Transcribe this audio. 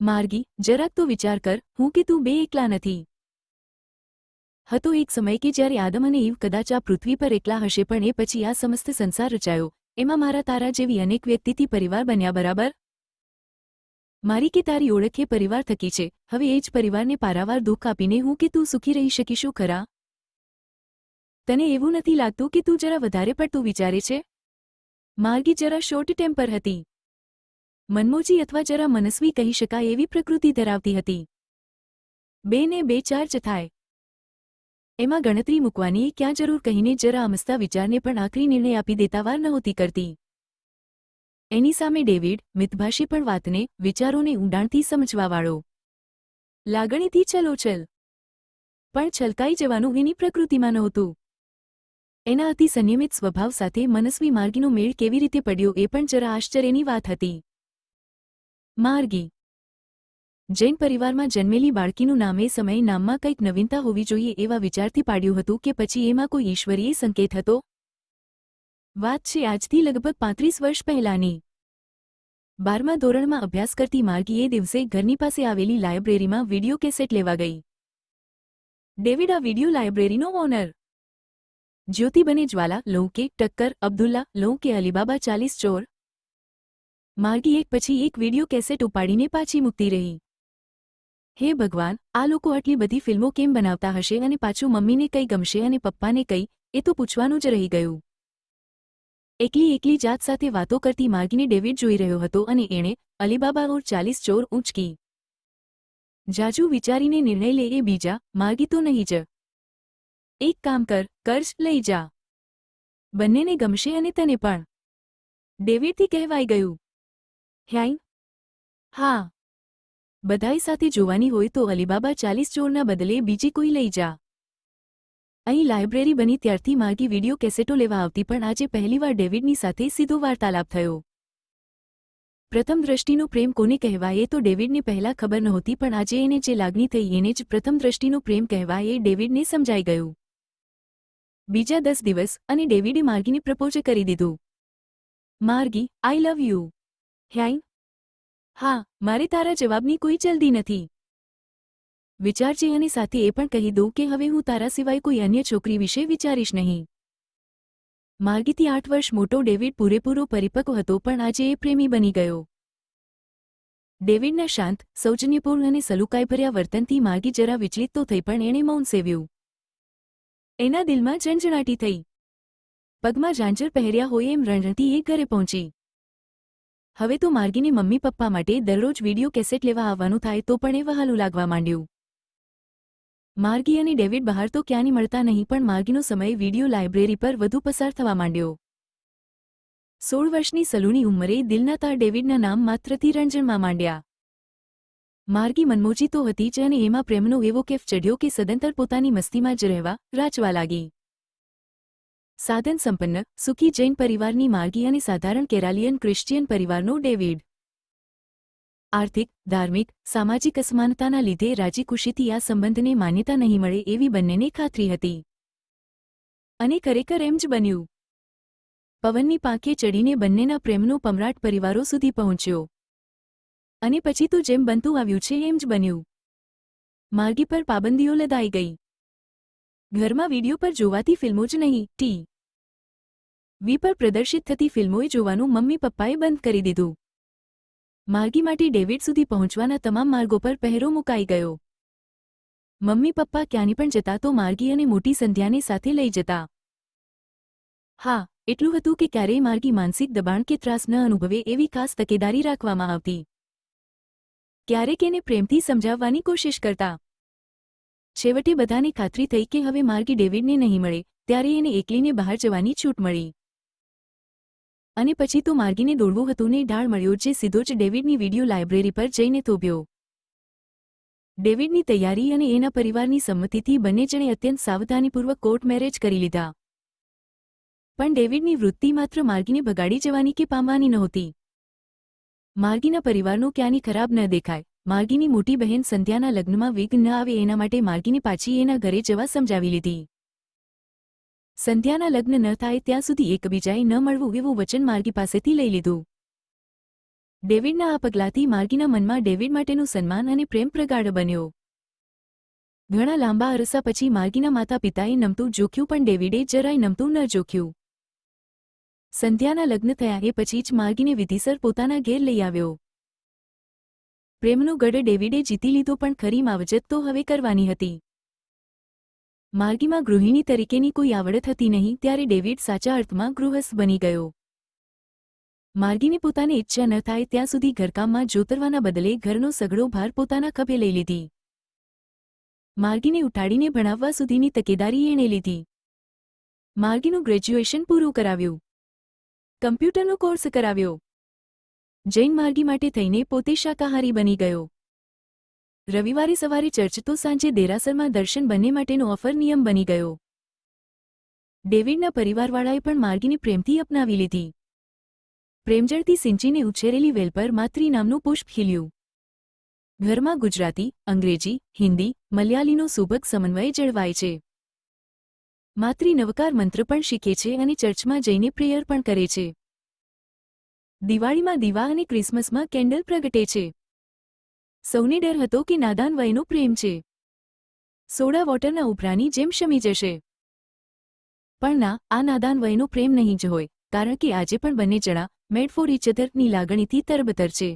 માર્ગી, જરાક તો વિચાર કર, હું કે તું બે એકલા નથી. હતો એક સમય કે જ્યારે આદમ અને ઈવ કદાચ આ પૃથ્વી પર એકલા હશે પણ એ પછી આ સમસ્ત સંસાર રચાયો. એમાં મારા તારા જેવી અનેક વ્યક્તિથી પરિવાર બન્યા, બરાબર? મારી કે તારી ઓળખ એ પરિવાર થકી છે. હવે એ જ પરિવારને પારાવાર દુઃખ આપીને હું કે તું સુખી રહી શકીશું ખરા? તને એવું નથી લાગતું કે તું જરા વધારે પડતું વિચારે છે? માર્ગી જરા શોર્ટ ટેમ્પર હતી. મનમોજી અથવા જરા મનસ્વી કહી શકાય એવી પ્રકૃતિ ધરાવતી હતી. બે ને બે ચાર ચથાય થાય. એમાં ગણતરી મૂકવાની ક્યાં જરૂર કહીને જરા અમસ્તા વિચારને પણ આખરી નિર્ણય આપી દેતા વાર નહોતી કરતી. એની સામે ડેવિડ, મિતભાષી પણ વાતને, વિચારોને ઊંડાણથી સમજવાવાળો. લાગણીથી ચલોચલ પણ છલકાઈ જવાનું એની પ્રકૃતિમાં નહોતું. એના અતિ સંયમિત સ્વભાવ સાથે મનસ્વી માર્ગીનો મેળ કેવી રીતે પડ્યો એ પણ જરા આશ્ચર્યની વાત હતી. માર્ગી. જૈન પરિવારમાં જન્મેલી બાળકીનું નામ એ સમયે નામમાં કંઈક નવીનતા હોવી જોઈએ એવા વિચારથી પાડ્યું હતું કે પછી એમાં કોઈ ઈશ્વરીય સંકેત હતો? વાત છે આજથી લગભગ પાંત્રીસ વર્ષ પહેલાંની. બારમા ધોરણમાં અભ્યાસ કરતી માર્ગી એ દિવસે ઘરની પાસે આવેલી લાયબ્રેરીમાં વિડિયો કેસેટ લેવા ગઈ. ડેવિડ, આ વીડિયો લાયબ્રેરીનો ઓનર. જ્યોતિ બને જ્વાલા લઉં કે ટક્કર, અબ્દુલ્લા, લઉં કે અલીબાબા, ચાલીસ ચોર માર્ગી એક પછી એક વીડિયો કેસેટ ઉપાડીને પાછી મૂકતી રહી. હે ભગવાન, આ લોકો આટલી બધી ફિલ્મો કેમ બનાવતા હશે અને પાછું મમ્મીને કઈ ગમશે અને પપ્પાને કઈ, એ તો પૂછવાનું જ રહી ગયું. એકલી એકલી જાત સાથે વાતો કરતી માર્ગીને ડેવિડ જોઈ રહ્યો હતો અને એણે અલીબાબા ઓર ચાલીસ ચોર ઊંચકી જાજુ વિચારીને નિર્ણય લે એ બીજા, માર્ગી તો નહીં જ. એક કામ કર, કર્જ લઈ જા. બંનેને ગમશે અને તને પણ. ડેવિડથી કહેવાઈ ગયું હ્યાઈ હા. બધાય સાથે જોવાની હોય તો અલીબાબા ચાલીસ ચોરના બદલે બીજી કોઈ લઈ જા. અહીં લાઇબ્રેરી બની ત્યારથી માર્ગી વિડિયો કેસેટો લેવા આવતી પણ આજે પહેલીવાર ડેવિડની સાથે સીધો વાર્તાલાપ થયો. પ્રથમ દ્રષ્ટિનો પ્રેમ કોને કહેવાય એ તો ડેવિડને પહેલાં ખબર નહોતી પણ આજે એને જે લાગણી થઈ એને જ પ્રથમ દ્રષ્ટિનો પ્રેમ કહેવાય એ ડેવિડને સમજાઈ ગયું. બીજા દસ દિવસ અને ડેવિડે માર્ગીને પ્રપોઝ કરી દીધું. માર્ગી આઈ લવ યુ હ્યાઈ હા, મારે તારા જવાબની કોઈ જલ્દી નથી. વિચારજે અને સાથે એ પણ કહી દઉં કે હવે હું તારા સિવાય કોઈ અન્ય છોકરી વિશે વિચારીશ નહીં. માર્ગીથી આઠ વર્ષ મોટો ડેવિડ પૂરેપૂરો પરિપક્વ હતો પણ આજે એ પ્રેમી બની ગયો. ડેવિડના શાંત, સૌજન્યપૂર્ણ અને સલુકાઈભર્યા વર્તનથી માર્ગી જરા વિચલિત તો થઈ પણ એણે મૌન સેવ્યું. એના દિલમાં ઝંઝણાટી થઈ. પગમાં ઝાંઝર પહેર્યા હોય એમ રણરણતી એ ઘરે પહોંચી. હવે તો માર્ગીને મમ્મી પપ્પા માટે દરરોજ વીડિયો કેસેટ લેવા આવવાનું થાય તો પણ એ વહાલું લાગવા માંડ્યું. માર્ગી અને ડેવિડ બહાર તો ક્યાંની મળતા નહીં પણ માર્ગીનો સમય વિડિયો લાઇબ્રેરી પર વધુ પસાર થવા માંડ્યો. સોળ વર્ષની સલૂની ઉંમરે દિલના તાર ડેવિડના નામ માત્રથી રણજણમાં માંડ્યા. માર્ગી મનમોજી તો હતી જ અને એમાં પ્રેમનો એવો કેફ ચઢ્યો કે સદંતર પોતાની મસ્તીમાં જ રહેવા, રાચવા લાગી. સાધન સંપન્ન, સુખી જૈન પરિવારની માર્ગી અને સાધારણ કેરાલિયન ક્રિશ્ચિયન પરિવારનો ડેવિડ. આર્થિક, ધાર્મિક, સામાજિક અસમાનતાના લીધે રાજીખુશીથી આ સંબંધને માન્યતા નહીં મળે એવી બંનેને ખાતરી હતી. અને ખરેખર એમ જ બન્યું. પવનની પાંખે ચડીને બંનેના પ્રેમનો પમરાટ પરિવારો સુધી પહોંચ્યો. અને પછી તો જેમ બનતું આવ્યું છે એમ જ બન્યું. માર્ગી પર પાબંદીઓ લદાઈ ગઈ. ઘરમાં વીડિયો પર જોવાતી ફિલ્મો જ નહીં. ટી. વી પર પ્રદર્શિત થતી ફિલ્મોએ જોવાનું મમ્મી પપ્પાએ બંધ કરી દીધું. માર્ગી માટે ડેવિડ સુધી પહોંચવાના તમામ માર્ગો પર પહેરો મુકાઈ ગયો. મમ્મી પપ્પા ક્યાંની પણ જતા તો માર્ગી અને મોટી સંધ્યાને સાથે લઈ જતા. હા, એટલું હતું કે ક્યારેય માર્ગી માનસિક દબાણ કે ત્રાસ ન અનુભવે એવી ખાસ તકેદારી રાખવામાં આવતી. ક્યારેક એને પ્રેમથી સમજાવવાની કોશિશ કરતા. છેવટે બધાને ખાતરી થઈ કે હવે માર્ગી ડેવિડને નહીં મળે, ત્યારે એને એકલીને બહાર જવાની છૂટ મળી. અને પછી તો માર્ગીને દોડવું હતું ને ઢાળ મળ્યો જે સીધો જ ડેવિડની વીડિયો લાઇબ્રેરી પર જઈને થોભ્યો. ડેવિડની તૈયારી અને એના પરિવારની સંમતિથી બંને જણે અત્યંત સાવધાનીપૂર્વક કોર્ટ મેરેજ કરી લીધા. પણ ડેવિડની વૃત્તિ માત્ર માર્ગીને ભગાડી જવાની કે પામવાની નહોતી. માર્ગીના પરિવારનું ક્યાંની ખરાબ ન દેખાય. માર્ગીની મોટી બહેન સંધ્યાના લગ્નમાં વિઘ્ન ન આવે એના માટે માર્ગીને પાછી એના ઘરે જવા સમજાવી લીધી. સંધ્યાના લગ્ન ન થાય ત્યાં સુધી એકબીજાએ ન મળવું એવું વચન માર્ગી પાસેથી લઈ લીધું. ડેવિડના આ પગલાંથી માર્ગીના મનમાં ડેવિડ માટેનું સન્માન અને પ્રેમ પ્રગાઢ બન્યો. ઘણા લાંબા અરસા પછી માર્ગીના માતા પિતાએ નમતું જોખ્યું પણ ડેવિડે જરાય નમતું ન જોખ્યું. સંધ્યાના લગ્ન થયા એ પછી જ માર્ગીને વિધિસર પોતાના ઘેર લઈ આવ્યો. પ્રેમનો ગઢ ડેવિડે જીતી લીધો પણ ખરી માવજત તો હવે કરવાની હતી. માર્ગીમાં ગૃહિણી તરીકેની કોઈ આવડત હતી નહીં ત્યારે ડેવિડ સાચા અર્થમાં ગૃહસ્થ બની ગયો. માર્ગીને પોતાની ઈચ્છા ન થાય ત્યાં સુધી ઘરકામમાં જોતરવાના બદલે ઘરનો સઘળો ભાર પોતાના ખભે લઈ લીધી. માર્ગીને ઉઠાડીને ભણાવવા સુધીની તકેદારી એણે લીધી. માર્ગીનું ગ્રેજ્યુએશન પૂરું કરાવ્યું. કમ્પ્યુટરનો કોર્સ કરાવ્યો. જૈન માર્ગી માટે થઈને પોતે શાકાહારી બની ગયો. રવિવારે સવારે ચર્ચ તો સાંજે દેરાસરમાં દર્શન બંને માટેનો ઓફર નિયમ બની ગયો. ડેવિડના પરિવારવાળાએ પણ માર્ગીને પ્રેમથી અપનાવી લીધી. પ્રેમજળથી સિંચીને ઉછેરેલી વેલ પર માત્રી નામનું પુષ્પ ખીલ્યું. ઘરમાં ગુજરાતી, અંગ્રેજી, હિન્દી, મલયાલીનો સુભગ સમન્વય જળવાય છે. માત્રી નવકાર મંત્ર પણ શીખે છે અને ચર્ચમાં જઈને પ્રેયર પણ કરે છે. દિવાળીમાં દીવા અને ક્રિસમસમાં કેન્ડલ પ્રગટે છે. સૌને ડર હતો કે નાદાન વયનો પ્રેમ છે. સોડા વોટરના ઉભરાની જેમ શમી જશે. પણ ના, આ નાદાન વયનો પ્રેમ નહીં જ હોય, કારણ કે આજે પણ બંને જણા મેડ ફોર ઇચ લાગણીથી તરબતર છે.